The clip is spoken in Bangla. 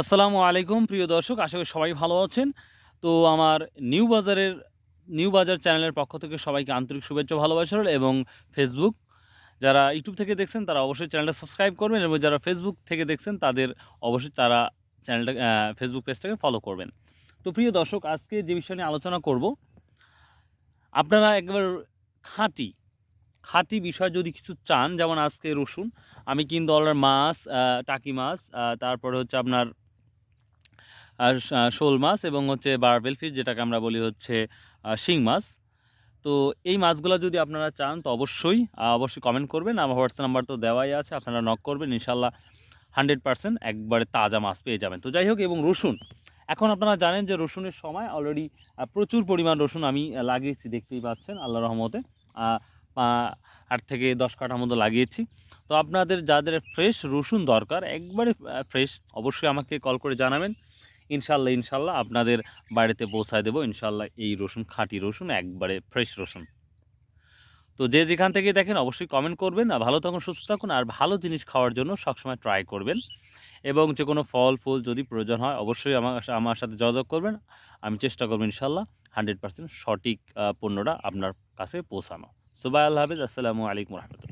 আসসালামু আলাইকুম, প্রিয় দর্শক, আশা করি সবাই ভালো আছেন। তো আমার নিউ বাজারের, নিউ বাজার চ্যানেলের পক্ষ থেকে সবাইকে আন্তরিক শুভেচ্ছা, ভালোবাসা এবং ফেসবুক যারা ইউটিউব থেকে দেখছেন, তারা অবশ্যই চ্যানেলটা সাবস্ক্রাইব করবেন এবং যারা ফেসবুক থেকে দেখছেন, তাদের অবশ্যই তারা চ্যানেলটা ফেসবুক পেজটাকে ফলো করবেন। তো প্রিয় দর্শক, আজকে যে বিষয় নিয়ে আলোচনা করব, আপনারা একবার খাঁটি খাঁটি বিষয় যদি কিছু চান, যেমন আজকে রসুন, আমি কিন্তু অলরেডি মাছ টাকি মাছ তারপরে হচ্ছে আপনার শোল মাছ এবং হচ্ছে বারবেল ফিশ, যেটাকে আমরা বলি হচ্ছে শিং মাছ। তো এই মাছগুলো যদি আপনারা চান, তো অবশ্যই অবশ্যই কমেন্ট করবেন। আমার হোয়াটসঅ্যাপ নাম্বার তো দেওয়াই আছে, আপনারা নক করবেন ইনশাল্লাহ হান্ড্রেড পার্সেন্ট একবারে তাজা মাছ পেয়ে যাবেন। তো যাই হোক, এবং রসুন। এখন আপনারা জানেন যে রসুনের সময় অলরেডি প্রচুর পরিমাণ রসুন আমি লাগিয়েছি, দেখতেই পাচ্ছেন আল্লাহ রহমতে। আট থেকে দশ কাঠার মতো লাগিয়েছি। তো আপনাদের যাদের ফ্রেশ রসুন দরকার, একবারে ফ্রেশ অবশ্যই আমাকে কল করে জানাবেন। ইনশাল্লাহ ইনশাল্লাহ আপনাদের বাড়িতে পৌঁছায় দেবো। ইনশাল্লাহ এই রসুন, খাঁটি রসুন, একবারে ফ্রেশ রসুন। তো যে যেখান থেকে দেখেন অবশ্যই কমেন্ট করবেন আর ভালো থাকুন, সুস্থ থাকুন আর ভালো জিনিস খাওয়ার জন্য সবসময় ট্রাই করবেন। এবং যে কোনো ফল, ফুল যদি প্রয়োজন হয় অবশ্যই আমার আমার সাথে যোগাযোগ করবেন। আমি চেষ্টা করব ইনশাল্লাহ হান্ড্রেড পার্সেন্ট সঠিক পণ্যটা আপনার কাছে পৌঁছানো। সুবাই আল্লাহ হাফিজ, আসসালামু আলাইকুম রহমতুল্লাহ।